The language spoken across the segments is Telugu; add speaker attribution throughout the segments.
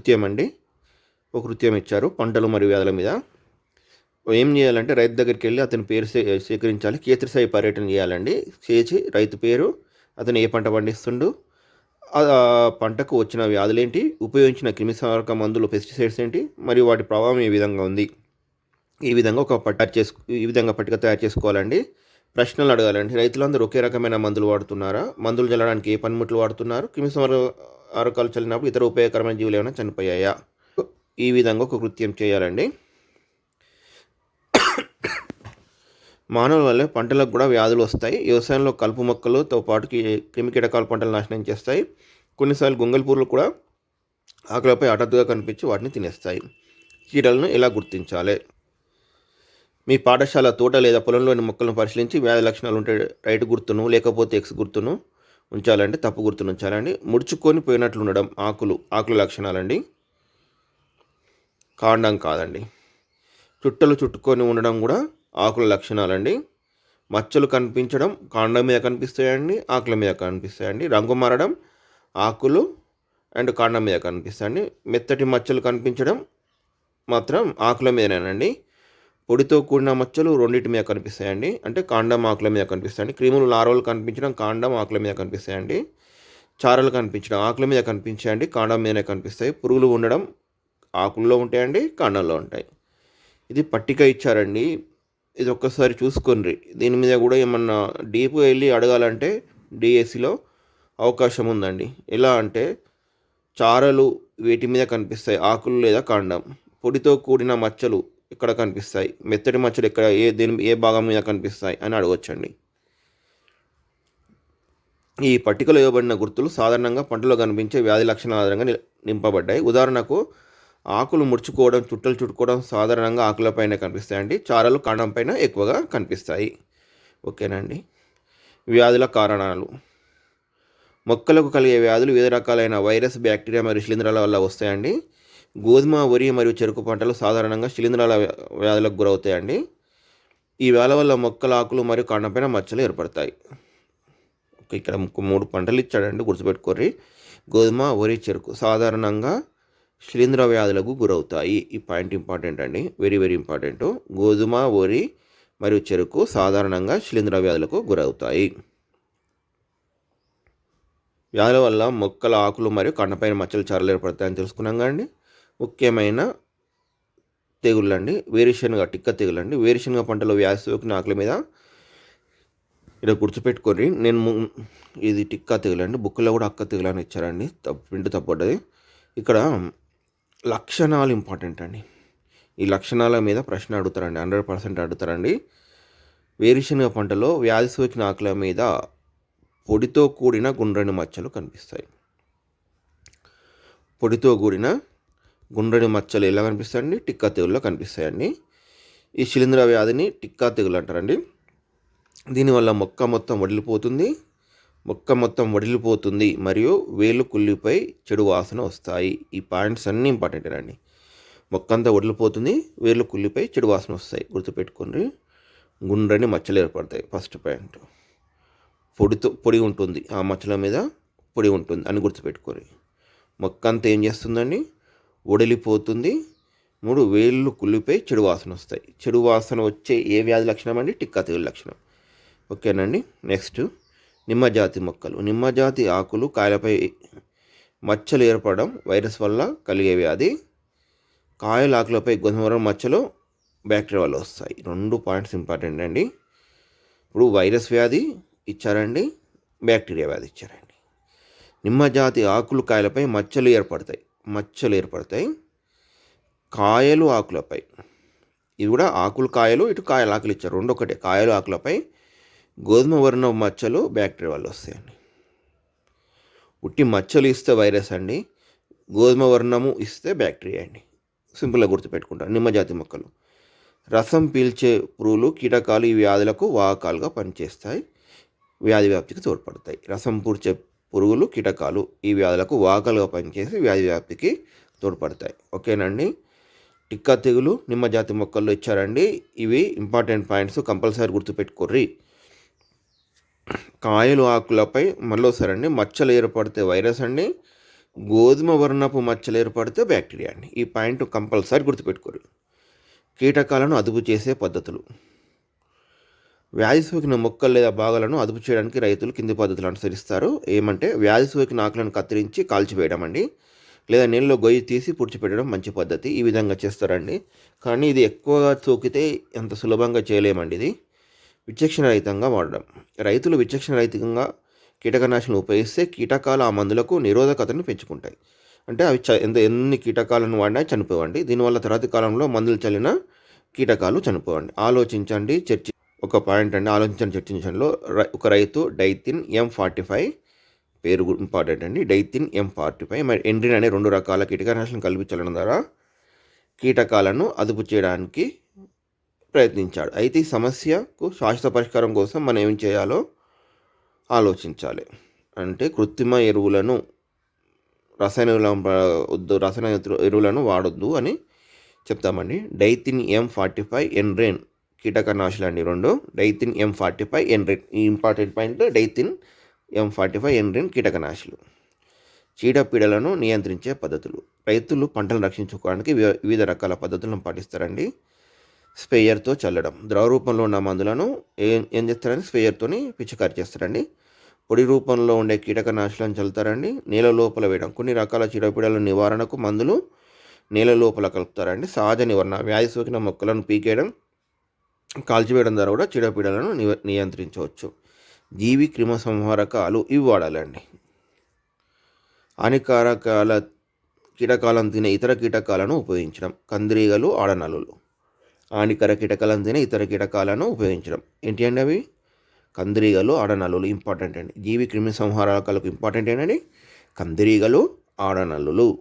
Speaker 1: కృత్యం అండి ఒక కృత్యం ఇచ్చారు పంటలు మరియు వ్యాధుల మీద. ఏం చేయాలంటే రైతు దగ్గరికి వెళ్ళి అతని పేరు సే సేకరించాలి. కేత్రిసాయి పర్యటన చేయాలండి. చేసి రైతు పేరు అతను ఏ పంట పండిస్తుండు ఆ పంటకు వచ్చిన వ్యాధులు ఏంటి ఉపయోగించిన క్రిమిసంహారక మందులు పెస్టిసైడ్స్ ఏంటి మరియు వాటి ప్రభావం ఏ విధంగా ఉంది. ఈ విధంగా ఒక పట్ట చేసు ఈ విధంగా పట్టిక తయారు చేసుకోవాలండి. ప్రశ్నలు అడగాలండి. రైతులందరూ ఒకే రకమైన మందులు వాడుతున్నారా? మందులు చల్లడానికి ఏ పనిముట్లు వాడుతున్నారు? ఆరకాలు చల్లినప్పుడు ఇతర ఉపయోగకరమైన జీవులు ఏమైనా చనిపోయాయా? ఈ విధంగా ఒక కృత్యం చేయాలండి. మానవుల వల్ల పంటలకు కూడా వ్యాధులు వస్తాయి. వ్యవసాయంలో కలుపు మొక్కలతో పాటు కీ- క్రిమి కీటకాలు పంటలు నాశనం చేస్తాయి. కొన్నిసార్లు గుంగల్పూర్లు కూడా ఆకులపై హఠాత్తుగా కనిపించి వాటిని తినేస్తాయి. కీటలను ఎలా గుర్తించాలి? మీ పాఠశాల తోట లేదా పొలంలోని మొక్కలను పరిశీలించి వ్యాధి లక్షణాలు ఉంటే రైట్ గుర్తును లేకపోతే ఎక్స్ గుర్తును ఉంచాలండి తప్పు గుర్తును ఉంచాలండి. ముడుచుకొని పోయినట్లు ఉండడం ఆకులు ఆకుల లక్షణాలండి. కాండం కాదండి. చుట్టలు చుట్టుకొని ఉండడం కూడా ఆకుల లక్షణాలండి. మచ్చలు కనిపించడం కాండం మీద కనిపిస్తాయండి ఆకుల మీద కనిపిస్తాయండి. రంగు మారడం ఆకులు అండ్ కాండం మీద కనిపిస్తాయండి. మెత్తటి మచ్చలు కనిపించడం మాత్రం ఆకుల మీదనేనండి. పొడితో కూడిన మచ్చలు రెండింటి మీద కనిపిస్తాయండి. అంటే కాండం ఆకుల మీద కనిపిస్తాయండి. క్రీములు లార్వలు కనిపించడం కాండం ఆకుల మీద కనిపిస్తాయండి. చారలు కనిపించడం ఆకుల మీద కనిపించాయండి. కాండం మీదనే కనిపిస్తాయి. పురుగులు ఉండడం ఆకుల్లో ఉంటాయండి కాండంలో ఉంటాయి. ఇది పట్టిక ఇచ్చారండి. ఇది ఒక్కసారి చూసుకొనిరి. దీని మీద కూడా ఏమన్నా డీప్ వెళ్ళి అడగాలంటే డిఎస్సిలో అవకాశం ఉందండి. ఎలా అంటే చారలు వీటి మీద కనిపిస్తాయి ఆకులు లేదా కాండం. పొడితో కూడిన మచ్చలు ఇక్కడ కనిపిస్తాయి? మెత్తటి మచ్చలు ఇక్కడ ఏ దేని ఏ భాగం మీద కనిపిస్తాయి? అని అడగొచ్చండి. ఈ పట్టికలో ఇవ్వబడిన గుర్తులు సాధారణంగా పంటలో కనిపించే వ్యాధి లక్షణాల ఆధారంగా ని- నింపబడ్డాయి. ఉదాహరణకు ఆకులు ముడుచుకోవడం చుట్టలు చుట్టుకోవడం సాధారణంగా ఆకులపైన కనిపిస్తాయండి. చారలు కాండంపైన ఎక్కువగా కనిపిస్తాయి. ఓకేనండి. వ్యాధుల కారణాలు. మొక్కలకు కలిగే వ్యాధులు వివిధ రకాలైన వైరస్ బ్యాక్టీరియా మరియు శిలీంధ్రాల వల్ల వస్తాయండి. గోధుమ వరి మరియు చెరుకు పంటలు సాధారణంగా శిలీంధ్రాల వ్యాధులకు గురవుతాయండి. ఈ వేల వల్ల మొక్కల ఆకులు మరియు కాండంపైన మచ్చలు ఏర్పడతాయి. ఇక్కడ మూడు పంటలు ఇచ్చాడండి గుర్తుపెట్టుకోర్రి. గోధుమ వరి చెరుకు సాధారణంగా శిలీంధ్ర వ్యాధులకు గురవుతాయి. ఈ పాయింట్ ఇంపార్టెంట్ అండి వెరీ వెరీ ఇంపార్టెంట్. గోధుమ వరి మరియు చెరుకు సాధారణంగా శిలీంధ్ర వ్యాధులకు గురవుతాయి. వ్యాధుల వల్ల మొక్కల ఆకులు మరియు కండపైన మచ్చలు చారలు ఏర్పడతాయని తెలుసుకున్నాం కదండి. ముఖ్యమైన తెగుళ్ళండి. వేరుశనగ టిక్క తెగులండి వేరుశనగ పంటలో వ్యాధి సోకిన ఆకుల మీద ఇక్కడ గుర్తుపెట్టుకొని నేను ఇది టిక్కా తెగులండి బుక్లో కూడా అక్క తెగులు అని ఇచ్చారండి. తప్పు ప్రింట్ తప్పడ్డది ఇక్కడ లక్షణాలు ఇంపార్టెంట్ అండి. ఈ లక్షణాల మీద ప్రశ్న అడుగుతారండి. హండ్రెడ్ పర్సెంట్ అడుగుతారండి. వేరుశనగ పంటలో వ్యాధి సోకిన ఆకుల మీద పొడితో కూడిన గుండ్రని మచ్చలు కనిపిస్తాయి. పొడితో కూడిన గుండ్రని మచ్చలు ఎలా కనిపిస్తాయండి? టిక్కా తెగుల్లో కనిపిస్తాయండి. ఈ శిలీంధ్ర వ్యాధిని టిక్కా తెగులు అంటారండి. దీనివల్ల మొక్క మొత్తం వడిలిపోతుంది. మొక్క మొత్తం వడిలిపోతుంది మరియు వేలు కుళ్ళిపై చెడు వాసన వస్తాయి. ఈ పాయింట్స్ అన్నీ ఇంపార్టెంట్ అండి. మొక్క అంతా వడిలిపోతుంది వేర్లు కుళ్ళిపై చెడు వాసన వస్తాయి. గుర్తుపెట్టుకోండి. గుండ్రని మచ్చలు ఏర్పడతాయి. First point. పొడితో పొడి ఉంటుంది. ఆ మచ్చల మీద పొడి ఉంటుంది అని గుర్తుపెట్టుకోండి. మొక్క అంతా ఏం చేస్తుందండి? ఒడిలిపోతుంది. మూడు వేళ్ళు కుళ్ళిపోయి చెడు వాసన వస్తాయి. చెడు వాసన వచ్చే ఏ వ్యాధి లక్షణం అండి? టిక్కా తెగులు లక్షణం. ఓకేనండి నెక్స్ట్. నిమ్మజాతి మొక్కలు. నిమ్మజాతి ఆకులు కాయలపై మచ్చలు ఏర్పడడం వైరస్ వల్ల కలిగే వ్యాధి. కాయల ఆకులపై గోధుమ మచ్చలు బ్యాక్టీరియా వల్ల వస్తాయి. రెండు పాయింట్స్ ఇంపార్టెంట్ అండి. ఇప్పుడు వైరస్ వ్యాధి ఇచ్చారండి బ్యాక్టీరియా వ్యాధి ఇచ్చారండి. నిమ్మజాతి ఆకులు కాయలపై మచ్చలు ఏర్పడతాయి. మచ్చలు ఏర్పడతాయి. కాయలు ఆకులపై. ఇది కూడా ఆకులు కాయలు ఇటు కాయలు ఆకులు ఇచ్చారు. రెండు ఒకటే కాయలు ఆకులపై గోధుమ వర్ణం మచ్చలు బ్యాక్టీరియా వల్ల వస్తాయండి. ఉట్టి మచ్చలు ఇస్తే వైరస్ అండి గోధుమ వర్ణము ఇస్తే బ్యాక్టీరియా అండి. సింపుల్గా గుర్తుపెట్టుకుంటారు నిమ్మజాతి మొక్కలు. రసం పీల్చే పురుగులు కీటకాలు ఈ వ్యాధులకు వాహకాలుగా పనిచేస్తాయి. వ్యాధి వ్యాప్తికి తోడ్పడతాయి. రసం పూడ్చే పురుగులు కీటకాలు ఈ వ్యాధులకు వాకలుగా పనిచేసి వ్యాధి వ్యాప్తికి తోడ్పడతాయి. ఓకేనండి? టిక్కా తెగులు నిమ్మజాతి మొక్కల్లో ఇచ్చారండి. ఇవి ఇంపార్టెంట్ పాయింట్స్ కంపల్సరీ గుర్తుపెట్టుకోర్రి. కాయలు ఆకులపై మళ్ళీ అండి మచ్చలు ఏర్పడితే వైరస్ అండి. గోధుమ వర్ణపు మచ్చలు ఏర్పడితే బ్యాక్టీరియా అండి. ఈ పాయింట్ కంపల్సరీ గుర్తుపెట్టుకోరు కీటకాలను అదుపు చేసే పద్ధతులు. వ్యాధి సోకిన మొక్కలు లేదా భాగాలను అదుపు చేయడానికి రైతులు కింది పద్ధతులు అనుసరిస్తారు. ఏమంటే వ్యాధి సోకిన ఆకులను కత్తిరించి కాల్చివేయడం అండి లేదా నీళ్ళలో గొయ్యి తీసి పుడిచిపెట్టడం మంచి పద్ధతి. ఈ విధంగా చేస్తారండి. కానీ ఇది ఎక్కువగా సోకితే అంత సులభంగా చేయలేమండి ఇది. విచక్షణ రహితంగా వాడడం. రైతులు విచక్షణ రహితంగా కీటకనాశనం ఉపయోగిస్తే కీటకాలు ఆ మందులకు నిరోధకతను పెంచుకుంటాయి. అంటే అవి చ ఎంత ఎన్ని కీటకాలను వాడినా చనిపోవండి. దీనివల్ల తర్వాతి కాలంలో మందులు చల్లిన కీటకాలు చనిపోవండి. ఆలోచించండి చర్చి ఒక పాయింట్ అండి. ఆలోచించండి చర్చించడంలో ఒక రైతు డైతిన్ ఎం ఫార్టీ ఫైవ్ పేరు ఇంపార్టెంట్ అండి. డైతిన్ ఎం ఫార్టీ ఫైవ్ మరి ఎండ్రిన్ అనే రెండు రకాల కీటకనాశనం కల్పించడం ద్వారా కీటకాలను అదుపు చేయడానికి ప్రయత్నించాడు. అయితే ఈ సమస్యకు శాశ్వత పరిష్కారం కోసం మనం ఏం చేయాలో ఆలోచించాలి. అంటే కృత్రిమ ఎరువులను రసాయన వద్దు రసాయన ఎరువులను వాడొద్దు అని చెప్తామండి. డైతిన్ ఎం ఫార్టీ ఫైవ్ ఎన్రేన్ కీటకనాశులు అండి రెండు. Dithane M forty five endrin. ఈ important point Dithane M forty five endrin కీటకనాశులు. చీడపీడలను నియంత్రించే పద్ధతులు. రైతులు పంటలను రక్షించుకోవడానికి వివిధ రకాల పద్ధతులను పాటిస్తారండి. స్ప్రేయర్తో చల్లడం. ద్రవ రూపంలో ఉన్న మందులను ఏం ఏం చేస్తారని స్ప్రేయర్తోని పిచికారి చేస్తారండి. పొడి రూపంలో ఉండే కీటకనాశులను చల్లుతారండి. నేల లోపల వేయడం. కొన్ని రకాల చీడపీడల నివారణకు మందులు నేల లోపల కలుపుతారండి. సహజ నివారణ. వ్యాధి సోకిన మొక్కలను పీకేయడం కాల్చివేయడం ద్వారా కూడా చీడపీడలను నియంత్రించవచ్చు. జీవి క్రిమ సంహారకాలు ఇవి వాడాలండి. హానికారకాల కీటకాలను తినే ఇతర కీటకాలను ఉపయోగించడం. కందిరీగలు ఆడనలులు హానికర కీటకాలను తినే ఇతర కీటకాలను ఉపయోగించడం. ఏంటి అండి అవి? కందిరీగలు ఆడనల్లులు ఇంపార్టెంట్ అండి. జీవి క్రిమి సంహారకాలకు ఇంపార్టెంట్ ఏంటండి? కందిరీగలు ఆడనల్లులు.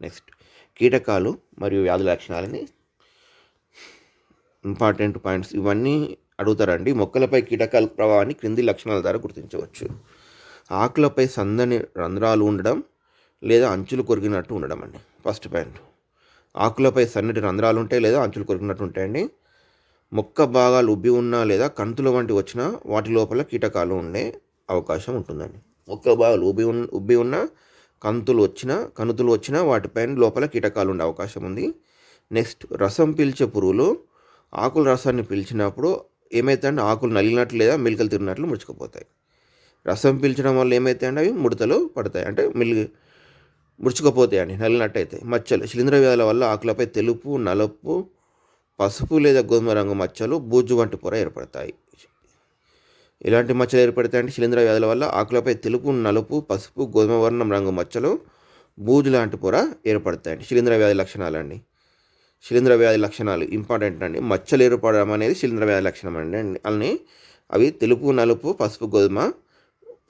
Speaker 1: నెక్స్ట్ కీటకాలు మరియు వ్యాధుల లక్షణాలని ఇంపార్టెంట్ పాయింట్స్ ఇవన్నీ అడుగుతారండి. మొక్కలపై కీటకాల ప్రభావాన్ని క్రింది లక్షణాల ద్వారా గుర్తించవచ్చు. ఆకులపై సందని రంధ్రాలు ఉండడం లేదా అంచులు కొరిగినట్టు ఉండడం అండి. First point. ఆకులపై సన్నటి రంధ్రాలు ఉంటాయి లేదా అంచులు కొరికినట్టు ఉంటాయండి. మొక్క భాగాలు ఉబ్బి ఉన్నా లేదా కంతుల వంటి వచ్చినా వాటి లోపల కీటకాలు ఉండే అవకాశం ఉంటుందండి. మొక్క భాగాలు ఉబ్బి ఉన్న ఉబ్బి ఉన్న కంతులు వచ్చినా కనుతులు వచ్చినా వాటిపైన లోపల కీటకాలు ఉండే అవకాశం ఉంది. నెక్స్ట్ రసం పీల్చే పురుగులు ఆకుల రసాన్ని పీల్చినప్పుడు ఏమైతే ఆకులు నలిగినట్లు లేదా మిల్కలు తిరిగినట్లు ముడుచుకుపోతాయి. రసం పీల్చడం వల్ల ఏమైతే అండి అవి ముడతలు పడతాయి. అంటే మిల్లి ముడుచుకుపోతాయండి నలిగినట్టయితే. మచ్చలు శిలీంద్ర వ్యాధుల వల్ల ఆకులపై తెలుపు నలుపు పసుపు లేదా గోధుమ రంగు మచ్చలు బూజు వంటి పొర ఏర్పడతాయి. ఇలాంటి మచ్చలు ఏర్పడతాయి అంటే శిలీంద్ర వ్యాధుల వల్ల ఆకులపై తెలుపు నలుపు పసుపు గోధుమ వర్ణం రంగు మచ్చలు బూజు లాంటి పొర ఏర్పడతాయండి. శిలీంద్ర వ్యాధి లక్షణాలండి. శిలీంద్ర వ్యాధి లక్షణాలు ఇంపార్టెంట్ అండి. మచ్చలు ఏర్పడడం అనేది శిలీంద్ర వ్యాధి లక్షణం అండి. అని అవి తెలుపు నలుపు పసుపు గోధుమ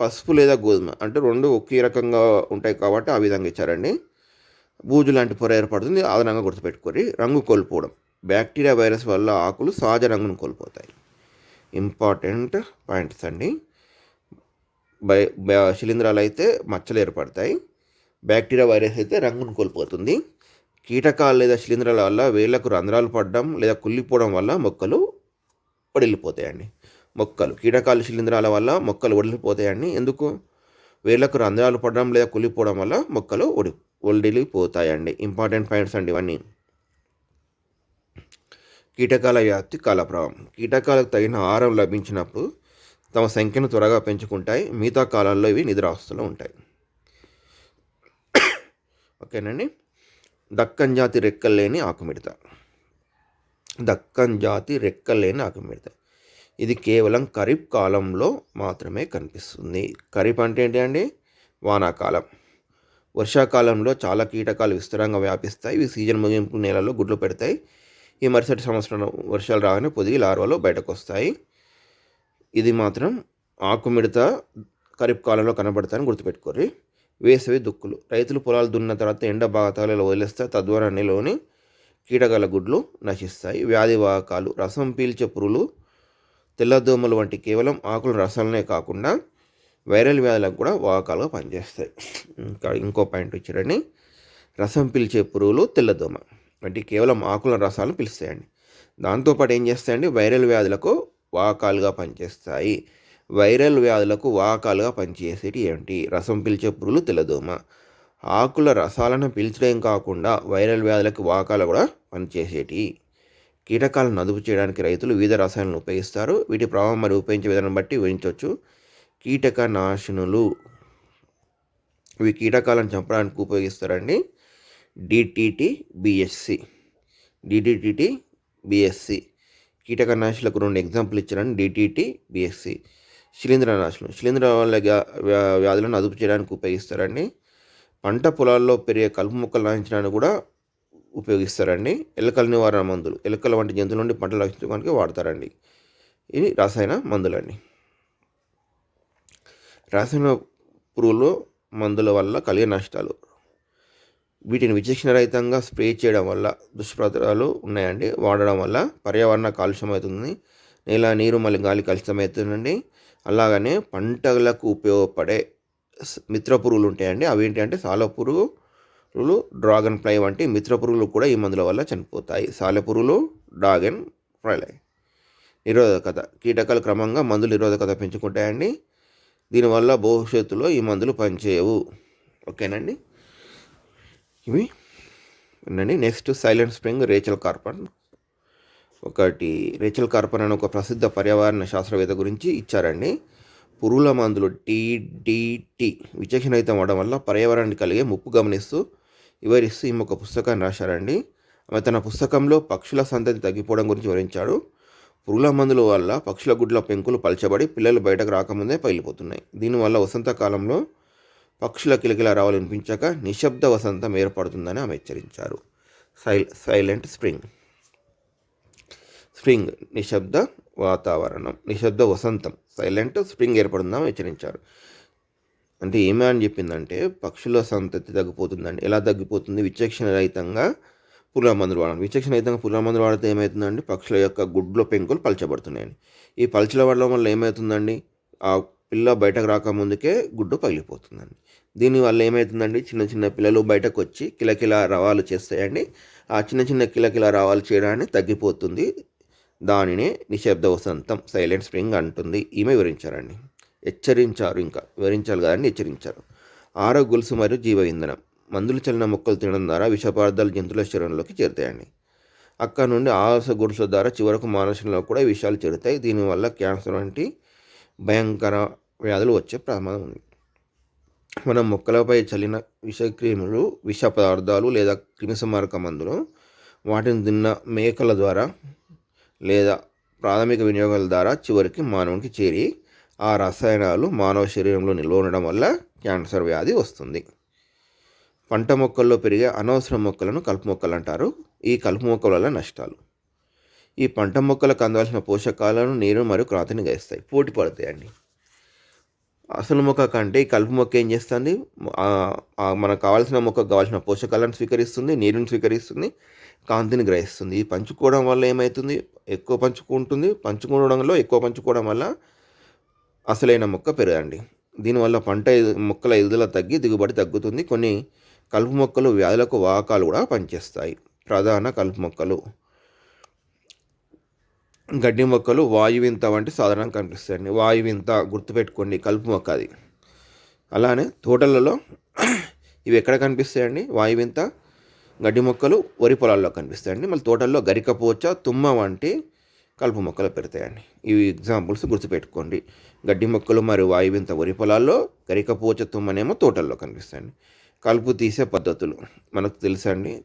Speaker 1: పసుపు లేదా గోధుమ అంటే రెండు ఒకే రకంగా ఉంటాయి కాబట్టి ఆ విధంగా ఇచ్చారండి. బూజు లాంటి పొర ఏర్పడుతుంది అదనంగా గుర్తుపెట్టుకొని రంగు కోల్పోవడం. బ్యాక్టీరియా వైరస్ వల్ల ఆకులు సహజ రంగును కోల్పోతాయి. ఇంపార్టెంట్ పాయింట్స్ అండి. బై శిలీంధ్రాలు అయితే మచ్చలు ఏర్పడతాయి. బ్యాక్టీరియా వైరస్ అయితే రంగును కోల్పోతుంది. కీటకాలు లేదా శిలీంధ్రాల వల్ల వేళ్ళకు రంధ్రాలు పడడం లేదా కుళ్ళిపోవడం వల్ల మొక్కలు వడిలిపోతాయండి మొక్కలు కీటకాలు శిలీంధ్రాల వల్ల మొక్కలు వడిలిపోతాయండి ఎందుకు? వేళ్ళకు రంధ్రాలు పడడం లేదా కుళ్ళిపోవడం వల్ల మొక్కలు ఒడి వడిలిపోతాయండి ఇంపార్టెంట్ పాయింట్స్ అండి ఇవన్నీ. కీటకాల వ్యాప్తి కాలప్రభావం కీటకాలకు తగిన ఆహారం లభించినప్పుడు తమ సంఖ్యను త్వరగా పెంచుకుంటాయి. మిగతా కాలాల్లో ఇవి నిద్రావస్థలో ఉంటాయి. ఓకేనండి? దక్కన్ జాతి రెక్కలేని ఆకుమిడత. దక్కన్ జాతి రెక్కలేని ఆకుమిడత. ఇది కేవలం ఖరీఫ్ కాలంలో మాత్రమే కనిపిస్తుంది. ఖరీఫ్ అంటే ఏంటి అండి? వానాకాలం. వర్షాకాలంలో చాలా కీటకాలు విస్తారంగా వ్యాపిస్తాయి. ఇవి సీజన్ ముగింపు నేలలో గుడ్లు పెడతాయి. ఈ మరుసటి సంవత్సరం వర్షాలు రాగానే పొదిగి లార్వలు బయటకు వస్తాయి ఇది మాత్రం ఆకుమిడత ఖరీఫ్ కాలంలో కనబడతాయని గుర్తుపెట్టుకోరు వేసవి దుక్కులు. రైతులు పొలాలు దున్న తర్వాత ఎండ బాగా తగలలో వదిలేస్తే తద్వారా నీలోని కీటకాల గుడ్లు నశిస్తాయి. వ్యాధి వాహకాలు రసం పీల్చే పురులు తెల్లదోమలు వంటి కేవలం ఆకుల రసాలనే కాకుండా వైరల్ వ్యాధులకు కూడా వాహకాలుగా పనిచేస్తాయి. ఇంకా ఇంకో పాయింట్ ఇచ్చారండి రసం పీల్చే పురుగులు తెల్లదోమ వంటి కేవలం ఆకుల రసాలను పిలుస్తాయండి. దాంతోపాటు ఏం చేస్తాయండి? వైరల్ వ్యాధులకు వాహకాలుగా పనిచేస్తాయి. వైరల్ వ్యాధులకు వాహకాలుగా పనిచేసేటి ఏంటి? రసం పిలిచే పురుగులు తెల్లదోమ. ఆకుల రసాలను పీల్చడం కాకుండా వైరల్ వ్యాధులకు వాకాలు కూడా పనిచేసేటి. కీటకాలను అదుపు చేయడానికి రైతులు వివిధ రసాయనాలను ఉపయోగిస్తారు. వీటి ప్రభావం మరి ఉపయోగించే విధానం బట్టి వివరించవచ్చు. కీటక నాశనులు ఇవి కీటకాలను చంపడానికి ఉపయోగిస్తారండి. డిటిటి బిఎస్సి డిటిటి బిఎస్సి కీటకనాశులకు రెండు ఎగ్జాంపుల్ ఇచ్చారండి డిటిటి బిఎస్సి శిలీంద్రనాశనం శిలీంద్ర వల్ల వ్యాధులను అదుపు చేయడానికి ఉపయోగిస్తారండి. పంట పొలాల్లో పెరిగే కలుపు మొక్కలు నాశించడానికి కూడా ఉపయోగిస్తారండి. ఎలుకల నివారణ మందులు. ఎలుకల వంటి జంతువుల నుండి పంటలు రక్షించడానికి వాడతారండి. ఇది రసాయన మందులండి. రసాయన పురుగులు మందుల వల్ల కలిగే నష్టాలు. వీటిని విచక్షణ రహితంగా స్ప్రే చేయడం వల్ల దుష్ప్రభావాలు ఉన్నాయండి. వాడడం వల్ల పర్యావరణ కాలుష్యం అవుతుంది. నేల నీరు మళ్ళీ గాలి కలుషితం అవుతుందండి అలాగనే పంటలకు ఉపయోగపడే మిత్ర పురుగులు ఉంటాయండి. అవి ఏంటంటే సాలెపురుగులు డ్రాగన్ ఫ్లై వంటి మిత్ర పురుగులు కూడా ఈ మందుల వల్ల చనిపోతాయి. సాలెపురుగులు డ్రాగన్ ఫ్లై నిరోధకత కీటకాలు క్రమంగా మందులు నిరోధకత పెంచుకుంటాయండి. దీనివల్ల భవిష్యత్తులో ఈ మందులు పనిచేయవు. ఓకేనండి? ఇవి. ఉండండి next silent spring Rachel Carson ఒకటి రేచల్ కార్పన్ అనే ఒక ప్రసిద్ధ పర్యావరణ శాస్త్రవేత్త గురించి ఇచ్చారండి. పురుగుల మందులు టీడీటీ విచక్షణయుతం అవడం వల్ల పర్యావరణానికి కలిగే ముప్పు గమనిస్తూ వివరిస్తూ ఈమె ఒక పుస్తకాన్ని రాశారండి. ఆమె తన పుస్తకంలో పక్షుల సంతతి తగ్గిపోవడం గురించి వివరించాడు. పురుగుల మందుల వల్ల పక్షుల గుడ్ల పెంకులు పలచబడి పిల్లలు బయటకు రాకముందే పగిలిపోతున్నాయి. దీనివల్ల వసంతకాలంలో పక్షుల కిలకిల రావాలనిపించాక నిశ్శబ్ద వసంతం ఏర్పడుతుందని ఆమె హెచ్చరించారు. సైల్ సైలెంట్ స్ప్రింగ్. స్ప్రింగ్ నిశ్శబ్ద వాతావరణం నిశ్శబ్ద వసంతం సైలెంట్ స్ప్రింగ్ ఏర్పడుతుందని హెచ్చరించారు. అంటే ఏమే అని చెప్పిందంటే పక్షుల సంతతి తగ్గిపోతుందండి. ఎలా తగ్గిపోతుంది? విచక్షణ రహితంగా పుల్ల మందులు వాడాలి. విచక్షణ రహితంగా పుల్ల మందులు వాడితే ఏమవుతుందండి పక్షుల యొక్క గుడ్లో పెంకులు పలచబడుతున్నాయని ఈ పలచల వాడడం వల్ల ఏమవుతుందండి? ఆ పిల్ల బయటకు రాకముందుకే గుడ్డు పగిలిపోతుందండి. దీనివల్ల ఏమవుతుందండి చిన్న చిన్న పిల్లలు బయటకు వచ్చి కిలకిల రవాలు చేస్తాయండి. ఆ చిన్న చిన్న కిలకిల రవాలు చేయడానికి తగ్గిపోతుంది. దానినే నిశ్శబ్ద వసంతం సైలెంట్ స్ప్రింగ్ అంటుంది. ఈమె వివరించారండి. హెచ్చరించారు ఇంకా. వివరించాలి కదండి హెచ్చరించారు. ఆరో గొలుసు మరియు జీవ ఇంధనం మందులు చల్లిన మొక్కలు తినడం ద్వారా విష పదార్థాలు జంతువుల శరీరంలోకి చేరుతాయండి. అక్కడ నుండి ఆహార గొలుసుల ద్వారా చివరకు మానసికంలో కూడా విషయాలు చేరుతాయి. దీనివల్ల క్యాన్సర్ వంటి భయంకర వ్యాధులు వచ్చే ప్రమాదం ఉంది. మనం మొక్కలపై చల్లిన విషక్రిములు విష పదార్థాలు లేదా క్రిమిసంహారక మందులు వాటిని తిన్న మేకల ద్వారా లేదా ప్రాథమిక వినియోగాల ద్వారా చివరికి మానవునికి చేరి ఆ రసాయనాలు మానవ శరీరంలో నిల్వ ఉండడం వల్ల క్యాన్సర్ వ్యాధి వస్తుంది. పంట మొక్కల్లో పెరిగే అనవసర మొక్కలను కలుపు మొక్కలు అంటారు. ఈ కలుపు మొక్కల వల్ల నష్టాలు. ఈ పంట మొక్కలకు అందవలసిన పోషకాలను నీరు మరియు క్రాంతిని గయిస్తాయి పోటీ పడతాయండి. అసలు మొక్క కంటే ఈ కలుపు మొక్క ఏం చేస్తుంది? మనకు కావాల్సిన మొక్కకు కావాల్సిన పోషకాలను స్వీకరిస్తుంది నీరుని స్వీకరిస్తుంది కాంతిని గ్రహిస్తుంది. ఈ పంచుకోవడం వల్ల ఏమవుతుంది ఎక్కువ పంచుకుంటుంది. పంచుకోవడంలో ఎక్కువ పంచుకోవడం వల్ల అసలైన మొక్క పెరగండి దీనివల్ల పంట మొక్కల ఎదుగుదల తగ్గి దిగుబడి తగ్గుతుంది. కొన్ని కలుపు మొక్కలు వ్యాధులకు వాహకాలు కూడా పనిచేస్తాయి. ప్రధాన కలుపు మొక్కలు. గడ్డి మొక్కలు వాయువింత వంటి సాధారణంగా కనిపిస్తాయండి. వాయువింత గుర్తుపెట్టుకోండి కలుపు మొక్క అది. అలానే తోటలలో ఇవి ఎక్కడ కనిపిస్తాయండి? వాయువింత గడ్డి మొక్కలు వరి పొలాల్లో కనిపిస్తాయండి. మళ్ళీ తోటల్లో గరికపోచ తుమ్మ వంటి కలుపు మొక్కలు పెడతాయండి. ఇవి ఎగ్జాంపుల్స్ గుర్తుపెట్టుకోండి. గడ్డి మొక్కలు మరియు వాయువింత వరి పొలాల్లో గరికపోచ తుమ్మనేమో తోటల్లో కనిపిస్తాయండి. కలుపు తీసే పద్ధతులు. మనకు తెలుసండి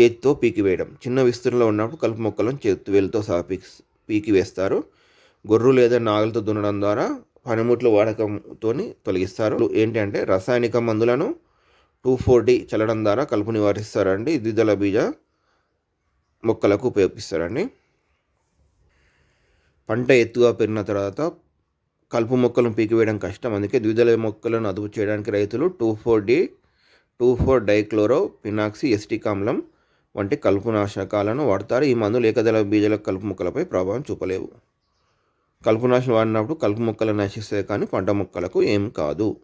Speaker 1: చేతితో పీకి వేయడం. చిన్న విస్తీర్ణంలో ఉన్నప్పుడు కలుపు మొక్కలను చేతి వేలతో సహా పీకి పీకి వేస్తారు. గొర్రు లేదా నాగలతో దున్నడం ద్వారా పనిముట్లు వాడకంతో తొలగిస్తారు. ఏంటి అంటే రసాయనిక మందులను టూ ఫోర్ డి చల్లడం ద్వారా కలుపు నివారిస్తారండి. ద్విదళ బీజ మొక్కలకు ఉపయోగిస్తారండి. పంట ఎత్తుగా పెరిగిన తర్వాత కలుపు మొక్కలను పీకివేయడం కష్టం. అందుకే ద్విదళ మొక్కలను అదుపు చేయడానికి రైతులు two four D two four dichloro phenoxy acetic ఆమ్లం వంటి కలుపు నాశకాలను వాడతారు. ఈ మందులు ఏకదళ బీజాల కలుపు మొక్కలపై ప్రభావం చూపలేవు. కలుపు నాశనం వాడినప్పుడు కలుపు మొక్కలు నశిస్తాయి కానీ పంట మొక్కలకు ఏం కాదు.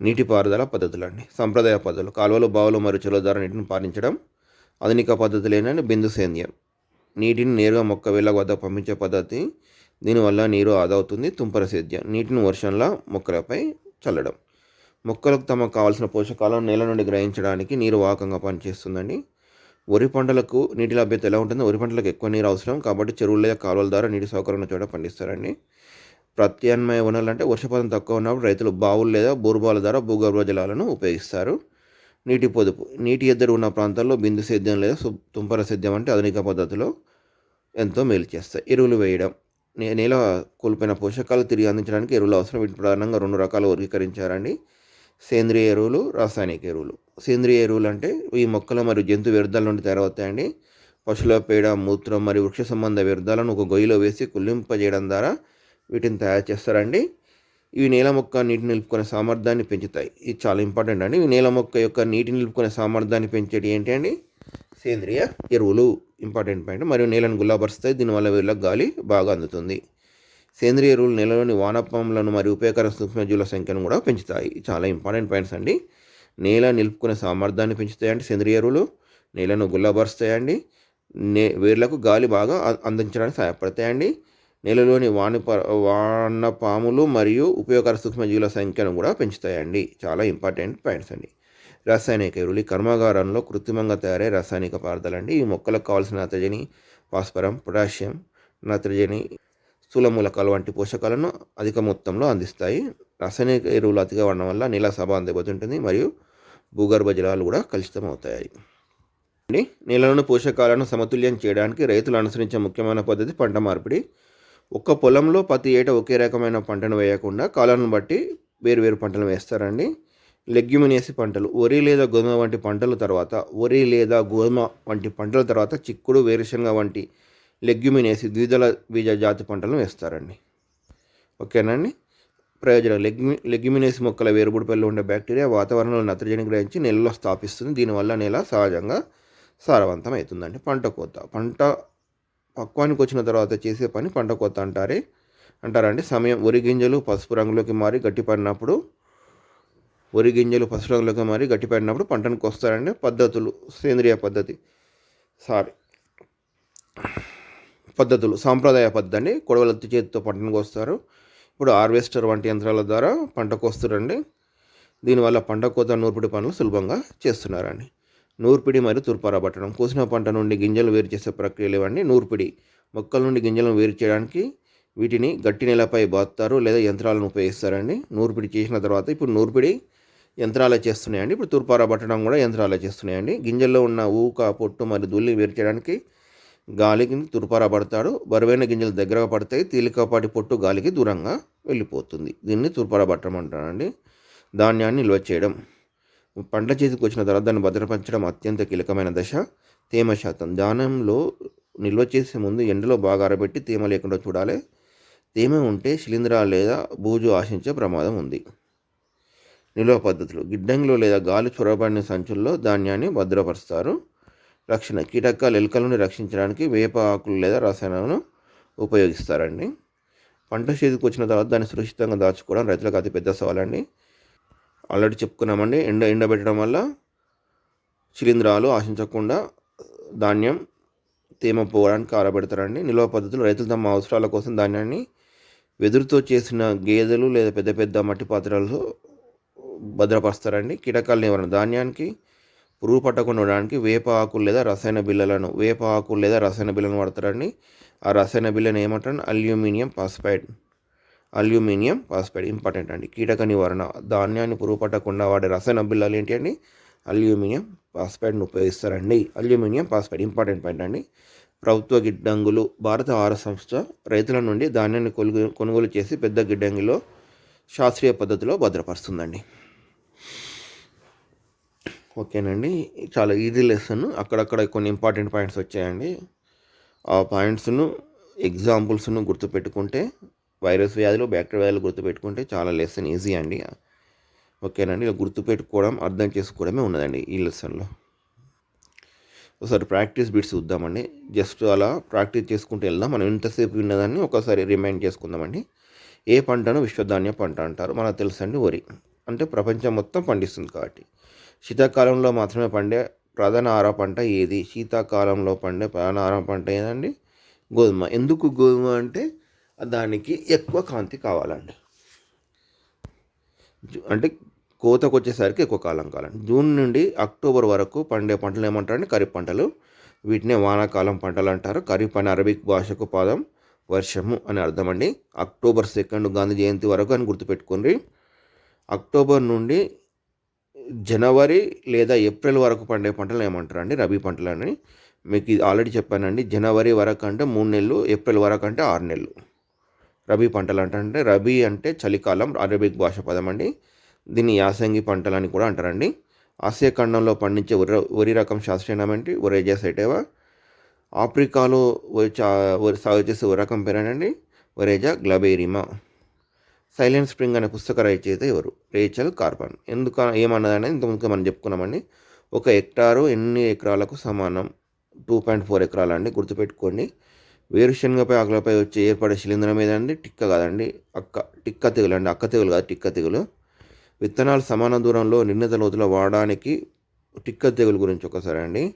Speaker 1: నీటిపారుదల పద్ధతులు అండి సంప్రదాయ పద్ధతులు. కాలువలు బావులు మరియు చెరువుల ద్వారా నీటిని పారించడం ఆధునిక పద్ధతులు ఏంటంటే బిందు సేంద్యం నీటిని నేరుగా మొక్క వేళ్ళ వద్ద పంపించే పద్ధతి దీనివల్ల నీరు ఆదా అవుతుంది. తుంపర సేద్యం. నీటిని వర్షంలో మొక్కలపై చల్లడం. మొక్కలకు తమకు కావాల్సిన పోషకాలను నేల నుండి గ్రహించడానికి నీరు వాహకంగా పనిచేస్తుందండి. వరి పంటలకు నీటి లభ్యత ఎలా ఉంటుందో వరి పంటలకు ఎక్కువ నీరు అవసరం కాబట్టి చెరువుల లేదా కాలువల ద్వారా నీటి సౌకర్యం ఉన్న చోట పండిస్తారండి. ప్రత్యామ్నాయ వనరులు అంటే వర్షపాతం తక్కువ ఉన్నప్పుడు రైతులు బావులు లేదా బోరుబాల ద్వారా భూగర్భ జలాలను ఉపయోగిస్తారు. నీటి పొదుపు నీటి ఎద్దరు ఉన్న ప్రాంతాల్లో బిందు సేద్యం లేదా తుంపర సేద్యం అంటే ఆధునిక పద్ధతిలో ఎంతో మేలు చేస్తాయి. ఎరువులు వేయడం నే- నేల కోల్పోయిన పోషకాలు తిరిగి అందించడానికి ఎరువులు అవసరం. వీటిని ప్రధానంగా రెండు రకాలు వర్గీకరించారండి. సేంద్రియ ఎరువులు రాసాయనిక ఎరువులు. సేంద్రియ ఎరువులు అంటే ఈ మొక్కల మరియు జంతు వ్యర్థాల నుండి తయారవుతాయండి. పశువుల పేడ మూత్రం మరియు వృక్ష సంబంధ వ్యర్థాలను ఒక గొయ్యిలో వేసి కుళ్ళింపజేయడం ద్వారా వీటిని తయారు చేస్తారండి. ఇవి నేల మొక్క నీటిని నిలుపుకునే సామర్థ్యాన్ని పెంచుతాయి. ఇది చాలా ఇంపార్టెంట్ అండి. ఇవి నేల మొక్క యొక్క నీటిని నిలుపుకునే సామర్థ్యాన్ని పెంచేటి ఏంటి అండి? సేంద్రియ ఎరువులు ఇంపార్టెంట్ పాయింట్. మరియు నేలను గుల్లాపరుస్తాయి దీనివల్ల వీళ్ళకి గాలి బాగా అందుతుంది. సేంద్రియ ఎరువులు నేలలోని వానపాములను మరియు ఉపయోగకర సూక్ష్మజీవుల సంఖ్యను కూడా పెంచుతాయి. చాలా ఇంపార్టెంట్ పాయింట్స్ అండి. నేల నిలుపుకునే సామర్థ్యాన్ని పెంచుతాయండి సేంద్రియ ఎరువులు. నేలను గుల్లబరుస్తాయండి. నే వేర్లకు గాలి బాగా అందించడానికి సహాయపడతాయండి నేలలోని వాన వానపాములు మరియు ఉపయోగకర సూక్ష్మజీవుల సంఖ్యను కూడా పెంచుతాయండి చాలా ఇంపార్టెంట్ పాయింట్స్ అండి. రాసాయనిక ఎరువులు ఈ కర్మాగారంలో కృత్రిమంగా తయారయ్యే రాసాయనిక పదార్థాలు అండి ఈ మొక్కలకు కావాల్సిన నత్రజని భాస్వరం పొటాషియం నత్రజని స్థూలమూలకాలు వంటి పోషకాలను అధిక మొత్తంలో అందిస్తాయి. రసాయనిక ఎరువులు అతిగా వాడడం వల్ల నేల సభ దెబ్బతింటుంది మరియు భూగర్భ జలాలు కూడా కలుషితం అవుతాయి అండి నేలలోని పోషకాలను సమతుల్యం చేయడానికి రైతులు అనుసరించే ముఖ్యమైన పద్ధతి పంట మార్పిడి. ఒక్క పొలంలో ప్రతి ఏటా ఒకే రకమైన పంటను వేయకుండా కాలాన్ని బట్టి వేరు పంటలు వేస్తారండి. లెగ్యుమినేసి పంటలు వరి లేదా గోధుమ వంటి పంటల తర్వాత వరి లేదా గోధుమ వంటి పంటల తర్వాత చిక్కుడు వేరుశనగ వంటి లెగ్యుమినేసి ద్విదళ బీజ జాతి పంటలను వేస్తారండి. ఓకేనండి ప్రయోజనం లెగ్మి లెగ్యుమినేసి మొక్కల వేరుబుడిపల్లి ఉండే బ్యాక్టీరియా వాతావరణంలో నత్రజని గ్రహించి నేలలో స్థాపిస్తుంది. దీనివల్ల నేల సహజంగా సారవంతం అవుతుందండి పంట కోత పంట పక్వానికి వచ్చిన తర్వాత చేసే పని పంట కోత అంటారే అంటారండి. సమయం వరి గింజలు పసుపు రంగులోకి మారి గట్టిపడినప్పుడు వరి గింజలు పసుపు రంగులోకి మారి గట్టిపడినప్పుడు పంటను కోస్తారండి. పద్ధతులు సేంద్రియ పద్ధతి సారీ. పద్ధతులు సాంప్రదాయ పద్ధతి అండి. కొడవలత్తి చేతితో పంటను కోస్తారు. ఇప్పుడు హార్వెస్టర్ వంటి యంత్రాల ద్వారా పంట కోస్తారండి. దీనివల్ల పంట కోత నూర్పిడి పనులు సులభంగా చేస్తున్నారండి. నూర్పిడి మరియు తుర్పారా కోసిన పంట నుండి గింజలు వేరు చేసే ప్రక్రియలు ఇవ్వండి నూర్పిడి మొక్కల నుండి గింజలను వేరు చేయడానికి వీటిని గట్టి నేలపై బాత్తారు లేదా యంత్రాలను ఉపయోగిస్తారండి. నూర్పిడి చేసిన తర్వాత ఇప్పుడు నూర్పిడి యంత్రాలే చేస్తున్నాయండి. ఇప్పుడు తుర్పారా కూడా యంత్రాలే చేస్తున్నాయండి. గింజల్లో ఉన్న ఊక పొట్టు మరియు దుల్లి వేరు చేయడానికి గాలికి తుర్పారా పడతాడు బరువైన గింజలు దగ్గరగా పడతాయి. తేలికపాటి పొట్టు గాలికి దూరంగా వెళ్ళిపోతుంది. దీన్ని తుర్పారా పట్టడం అంటారండి ధాన్యాన్ని నిల్వ చేయడం. పంట చేతికి వచ్చిన తర్వాత దాన్ని భద్రపరచడం అత్యంత కీలకమైన దశ. తేమ శాతం. ధాన్యంలో నిల్వ చేసే ముందు ఎండలో బాగా ఆరబెట్టి తేమ లేకుండా చూడాలి. తేమ ఉంటే శిలీంధ్రాలు లేదా బూజు ఆశించే ప్రమాదం ఉంది. నిల్వ పద్ధతులు. గిడ్డంగిలో లేదా గాలి చొరబడిన సంచుల్లో ధాన్యాన్ని భద్రపరుస్తారు. రక్షణ కీటకాలు ఎలుకల నుండి రక్షించడానికి వేప ఆకులు లేదా రసాయనాలను ఉపయోగిస్తారండి. పంట చేతికి వచ్చిన తర్వాత దాన్ని సురక్షితంగా దాచుకోవడం రైతులకు అతిపెద్ద సవాలండి. ఆల్రెడీ చెప్పుకున్నామండి ఎండ ఎండబెట్టడం వల్ల శిలీంధ్రాలు ఆశించకుండా ధాన్యం తేమ పోవడానికి ఆరబెడతారండి నిల్వ పద్ధతులు రైతులు తమ అవసరాల కోసం ధాన్యాన్ని వెదురుతో చేసిన గేదెలు లేదా పెద్ద పెద్ద మట్టి పాత్రలు భద్రపరుస్తారండి. కీటకాల నివారణ ధాన్యానికి పురుగు పట్టకుండా ఉండడానికి వేప ఆకులు లేదా రసాయన బిళ్ళలను వేప ఆకులు లేదా రసాయన బిళ్ళను వాడతారండి ఆ రసాయన బిళ్ళను ఏమంటారు? Aluminium phosphide aluminium phosphide important అండి. కీటక నివారణ. ధాన్యాన్ని పురుగు పట్టకుండా వాడే రసాయన బిళ్ళలు ఏంటి అండి? అల్యూమినియం పాస్పైడ్ను ఉపయోగిస్తారండి. అల్యూమినియం పాస్పైడ్ ఇంపార్టెంట్ పాయింట్ అండి. ప్రభుత్వ గిడ్డంగులు. భారత ఆహార సంస్థ రైతుల నుండి ధాన్యాన్ని కొనుగోలు కొనుగోలు చేసి పెద్ద గిడ్డంగిలో శాస్త్రీయ పద్ధతిలో భద్రపరుస్తుందండి. ఓకేనండి. చాలా ఈజీ లెసన్ అక్కడక్కడ కొన్ని ఇంపార్టెంట్ పాయింట్స్ వచ్చాయండి. ఆ పాయింట్స్ను ఎగ్జాంపుల్స్ను గుర్తుపెట్టుకుంటే వైరస్ వ్యాధులు బ్యాక్టీరియా వ్యాధులు గుర్తుపెట్టుకుంటే చాలా లెసన్ ఈజీ అండి. ఓకేనండి. ఇలా గుర్తుపెట్టుకోవడం అర్థం చేసుకోవడమే ఉన్నదండి ఈ లెసన్లో ఒకసారి ప్రాక్టీస్ బిట్స్ చూద్దామండి. జస్ట్ అలా ప్రాక్టీస్ చేసుకుంటూ వెళ్దాం. మనం ఎంతసేపు విన్నదాన్ని ఒకసారి రిమైండ్ చేసుకుందామండి. ఏ పంటను విశ్వధాన్య పంట అంటారు? మనకు తెలుసండి వరి. అంటే ప్రపంచం మొత్తం పండిస్తుంది కాబట్టి. శీతాకాలంలో మాత్రమే పండే ప్రధాన ఆహార పంట ఏది? శీతాకాలంలో పండే ప్రధాన ఆహార పంట ఏదండి? గోధుమ. ఎందుకు గోధుమ అంటే దానికి ఎక్కువ కాంతి కావాలండి. అంటే కోతకు వచ్చేసరికి ఎక్కువ కాలం కాలం జూన్ నుండి అక్టోబర్ వరకు పండే పంటలు ఏమంటారంటే ఖరీఫ్ పంటలు. వీటినే వానాకాలం పంటలు అంటారు. ఖరీఫ్ అనే అరబిక్ భాషకు పదం వర్షము అని అర్థం అండి అక్టోబర్ సెకండ్ గాంధీ జయంతి వరకు అని గుర్తుపెట్టుకోండి. అక్టోబర్ నుండి జనవరి లేదా ఏప్రిల్ వరకు పండే పంటలు ఏమంటారండి? రబీ పంటలు అని మీకు ఇది ఆల్రెడీ చెప్పానండి. జనవరి వరకు అంటే మూడు నెలలు ఏప్రిల్ వరకు అంటే ఆరు నెలలు. రబీ పంటలు అంటే రబీ అంటే చలికాలం అరబిక్ భాష పదం అండి. దీన్ని యాసంగి పంటలు అని కూడా అంటారండి. ఆసియా ఖండంలో పండించే వరి వరి రకం శాస్త్రీయ ఏంటి? ఒరేజా సైటేవా? ఆఫ్రికాలో చా- వరి సాగు చేసే వరి రకం పేరేనండి ఒరేజా గ్లబేరిమా. సైలెంట్ స్ప్రింగ్ అనే పుస్తక రచయిత ఎవరు? Rachel Carson. ఎందుకు ఏమన్నదని ఇంతకుముందు మనం చెప్పుకున్నామండి. ఒక హెక్టారు ఎన్ని ఎకరాలకు సమానం? టూ పాయింట్ ఫోర్ ఎకరాలు అండి? గుర్తుపెట్టుకోండి. వేరుశనగపై ఆకులపై వచ్చే ఏర్పడే శిలీంధ్రం ఏదండి? టిక్క కాదండి. అక్క టిక్క తెగులు అండి. అక్క తెగులు కాదు టిక్క తెగులు. విత్తనాలు సమాన దూరంలో నిర్ణీత లోతులో వాడడానికి టిక్క తెగులు గురించి ఒకసారి అండి.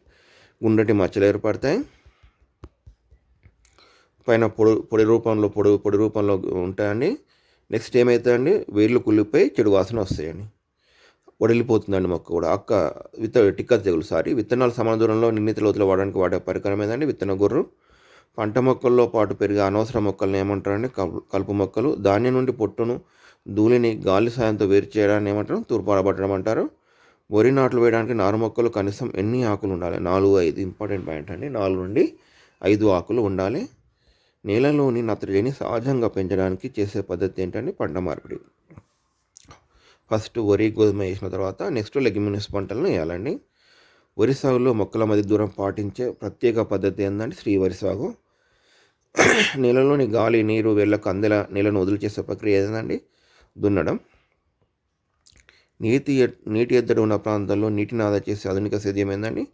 Speaker 1: గుండెటి మచ్చలు ఏర్పడతాయి. పైన పొడి పొడి రూపంలో పొడి పొడి రూపంలో ఉంటాయండి. నెక్స్ట్ ఏమవుతుందండి వేర్లు కుళ్ళిపోయి చెడు వాసన వస్తాయండి. వడిలిపోతుందండి మొక్క కూడా. అక్క విత్త టిక్క తెగులు. సారీ విత్తనాలు సమాన దూరంలో నిర్ణీత లోతులు వాడడానికి వాడే పరికరం ఏదండి? విత్తన గుర్రు. పంట మొక్కల్లో పాటు పెరిగే అనవసర మొక్కలను ఏమంటారండి? కలుపు కలుపు మొక్కలు. ధాన్యం నుండి పొట్టును ధూళిని గాలి సాయంతో వేరు చేయడాన్ని ఏమంటారు? తూర్పారబట్టడం అంటారు. వరి నాట్లు వేయడానికి నారు మొక్కలు కనీసం ఎన్ని ఆకులు ఉండాలి? నాలుగు ఐదు. ఇంపార్టెంట్ పాయింట్ అండి. నాలుగు నుండి ఐదు ఆకులు ఉండాలి. నేలలోని నత్రజని సహజంగా పెంచడానికి చేసే పద్ధతి ఏంటంటే పంట మార్పిడి. ఫస్ట్ వరి గోధుమ వేసిన తర్వాత నెక్స్ట్ లెగ్యూమినస్ పంటలను వేయాలండి. వరి సాగులో మొక్కల మధ్య దూరం పాటించే ప్రత్యేక పద్ధతి ఏంటంటే శ్రీ వరి సాగు. నేలలోని గాలి నీరు వెళ్ళ కందెల నేలను వదిలి చేసే ప్రక్రియ ఏదండి? దున్నడం. నీటి ఎ- నీటి ఎద్దడి ఉన్న ప్రాంతాల్లో నీటిని ఆదా చేసే ఆధునిక సేద్యం ఏందండి?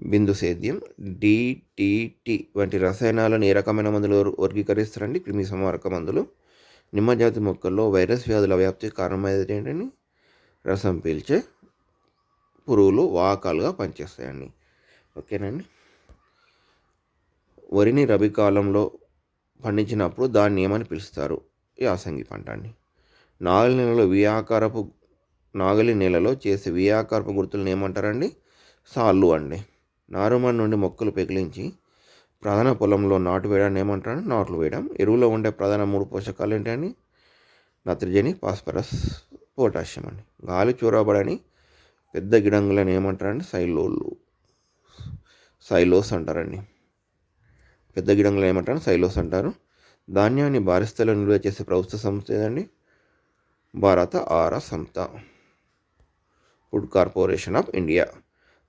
Speaker 1: బిందు సేద్యం డిటిటి వంటి రసాయనాలను ఏ రకమైన మందులు వర్గీకరిస్తారండి? క్రిమి సంహారక మందులు. నిమ్మజాతి మొక్కల్లో వైరస్ వ్యాధుల వ్యాప్తికి కారణమైనది ఏంటని రసం పీల్చే పురుగులు వాహకాలుగా పనిచేస్తాయండి. ఓకేనండి? వరిని రబీ కాలంలో పండించినప్పుడు దాన్ని ఏమని పిలుస్తారు? యాసంగి పంట అండి. నాగలి నెలలో వియాకారపు నాగలి నెలలో చేసే వియాకారపు గుర్తులను ఏమంటారండి? సాళ్ళు అండి. నారుమడి నుండి మొక్కలు పెగిలించి ప్రధాన పొలంలో నాటు వేయడాన్ని ఏమంటారు? నాట్లు వేయడం. ఎరువులో ఉండే ప్రధాన మూడు పోషకాలు ఏంటండి నత్రజని ఫాస్ఫరస్ పొటాషియం అండి. గాలి చూరబడని పెద్ద గిడంగులను ఏమంటారండి సైలోళ్ళు సైలోస్ అంటారండి. పెద్ద గిడంగులు ఏమంటారు సైలోస్ అంటారు. ధాన్యాన్ని భారస్థలో నిల్వ చేసే ప్రభుత్వ సంస్థ ఏదండి? భారత ఆహార సంస్థ. Food corporation of India.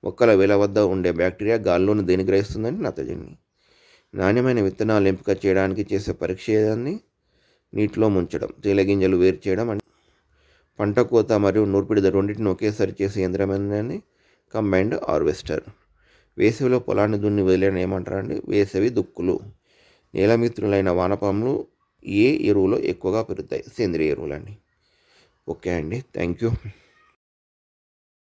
Speaker 1: మొక్కల వేల వద్ద ఉండే బ్యాక్టీరియా గాల్లోని దేని గ్రహిస్తుందని నత్రజని నాణ్యమైన విత్తనాలు ఎంపిక చేయడానికి చేసే పరీక్ష నీటిలో ముంచడం తేలగింజలు వేరు చేయడం అంటే పంట కోత మరియు నూర్పిడి రెండింటిని ఒకేసారి చేసే యంత్రమైన ఏంటండి కంబైన్డ్ హార్వెస్టర్. వేసవిలో పొలాన్ని దున్ని వదిలేని ఏమంటారండి వేసవి దుక్కులు. నేలమిత్రులైన వానపాములు ఏ ఎరువులో ఎక్కువగా పెరుగుతాయి? సేంద్రియ ఎరువులండి. ఓకే అండి. Thank you.